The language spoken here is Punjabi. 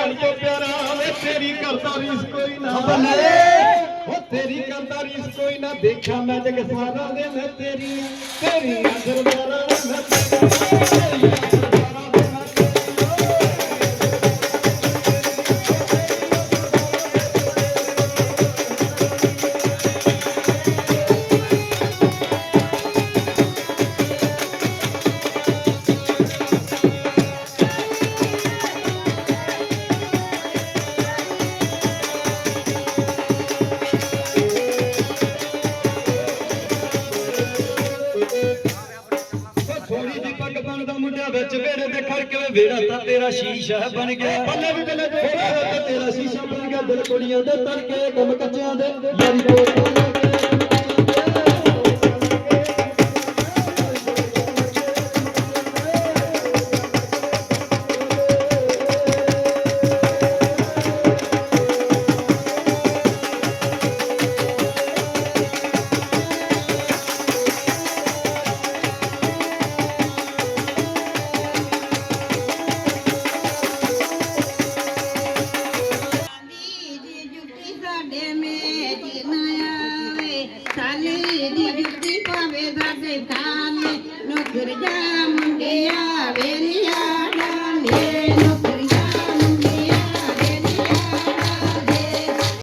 ਬਣ ਕੇ ਪਿਆਰਾ ਵੇ ਤੇਰੀ ਕਰਦਾ ਰੀਸ ਕੋਈ ਨਾ। ਬੱਲੇ ਉਹ ਤੇਰੀ ਕਰਦਾ ਰੀਸ ਕੋਈ ਨਾ। ਦੇਖਿਆ ਮੈਂ ਜਗ ਸਾਰਾ ਦੇ ਮੈਂ ਤੇਰੀ ਤੇਰੀ ਨਜ਼ਰ ਮੇਰਾ ਤਾਂ ਤੇਰਾ ਸ਼ੀਸ਼ਾ ਬਣ ਗਿਆ। ਬੱਲੇ ਵੀ ਬੱਲੇ ਵੇੜਾ ਤੇਰਾ ਸ਼ੀਸ਼ਾ ਬਣ ਗਿਆ। ਦਿਲ ਕੁੜੀਆਂ ਦੇ ਤੜਕੇ ਕੰਮ ਕੱਚਿਆਂ ਦੇ, ਯਾਰੀ ਕੋਲ Yo le